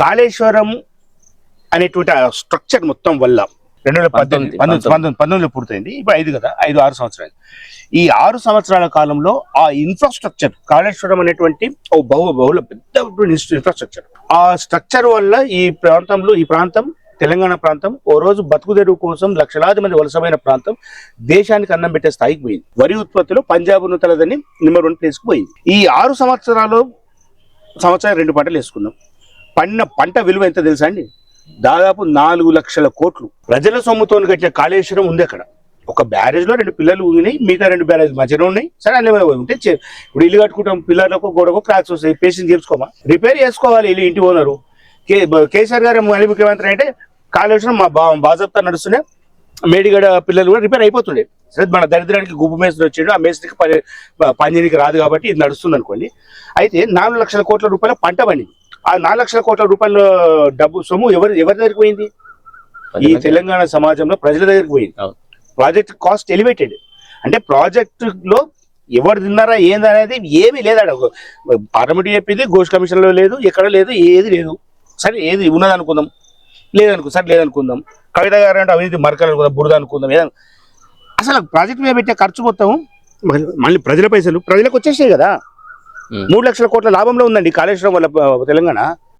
కాళేశ్వరం అనేటువంటి స్ట్రక్చర్ మొత్తం వల్ల రెండు వేల పద్దెనిమిది పంతొమ్మిది, పంతొమ్మిది పంతొమ్మిది. పంతొమ్మిదిలో పూర్తయింది. ఇప్పుడు ఐదు కదా ఐదు ఆరు సంవత్సరాలు. ఈ ఆరు సంవత్సరాల కాలంలో ఆ ఇన్ఫ్రాస్ట్రక్చర్ కాళేశ్వరం అనేటువంటి ఓ బహు బహుళ పెద్ద ఇన్ఫ్రాస్ట్రక్చర్ ఆ స్ట్రక్చర్ వల్ల ఈ ప్రాంతంలో ఈ ప్రాంతం తెలంగాణ ప్రాంతం ఓ రోజు బతుకు తెరువు కోసం లక్షలాది మంది వలసమైన ప్రాంతం దేశానికి అన్నం పెట్టే స్థాయికి పోయింది. వరి ఉత్పత్తిలో పంజాబ్ ఉన్నతలదని నెంబర్ వన్ ప్లేస్కి పోయింది. ఈ ఆరు సంవత్సరాలు సంవత్సరం రెండు పంటలు వేసుకున్నాం. పండిన పంట విలువ ఎంత తెలుసా అండి? దాదాపు నాలుగు లక్షల కోట్లు. ప్రజల సొమ్ముతో కట్టిన కాళేశ్వరం ఉంది అక్కడ. ఒక బ్యారేజ్లో రెండు పిల్లలు ఊగినాయి మిగతా రెండు బ్యారేజ్ మధ్యలో ఉన్నాయి. సరే అన్నీ ఉంటే ఇప్పుడు ఇల్లు కట్టుకుంటాం పిల్లలకు గోడకు క్రాక్స్ వస్తాయి పేషెంట్ చేసుకోమా రిపేర్ చేసుకోవాలి ఇల్లు ఇంటి ఓనరు. కేసీఆర్ గారు మళ్ళీ ముఖ్యమంత్రి అంటే కాళేశ్వరం మా బా బాజప్తా నడుస్తున్నాయి మేడిగడ పిల్లలు కూడా రిపేర్ అయిపోతుండే. సరే మన దరిద్రానికి గుబ్బు మేస్త్రి వచ్చాడు ఆ మేస్త్రికి పని పనిచేయడానికి రాదు కాబట్టి ఇది నడుస్తుంది అనుకోండి అయితే నాలుగు లక్షల కోట్ల రూపాయల పంట పండింది. ఆ నాలుగు లక్షల కోట్ల రూపాయల డబ్బు సొమ్ము ఎవరి ఎవరి దగ్గరికి పోయింది? ఈ తెలంగాణ సమాజంలో ప్రజల దగ్గరికి పోయింది. Project cost elevated. అంటే ప్రాజెక్ట్లో ఎవరు తిన్నారా ఏంది అనేది ఏమీ లేదాడ పార్లమెంట్ చెప్పింది ఘోష్ కమిషన్లో లేదు ఎక్కడ లేదు ఏది లేదు. సరే ఏది ఉన్నది అనుకుందాం లేదనుకో సరే లేదనుకుందాం. కవిత గారు అంటే అవినీతి మరకలు అనుకుందాం బురద అనుకుందాం ఏదన్నా అసలు ప్రాజెక్ట్ మీద పెట్టే ఖర్చు మొత్తం మళ్ళీ- ప్రజల పైసలు ప్రజలకు వచ్చేసాయి కదా. మూడు లక్షల కోట్ల లాభంలో ఉందండి కాళేశ్వరం వల్ల తెలంగాణ.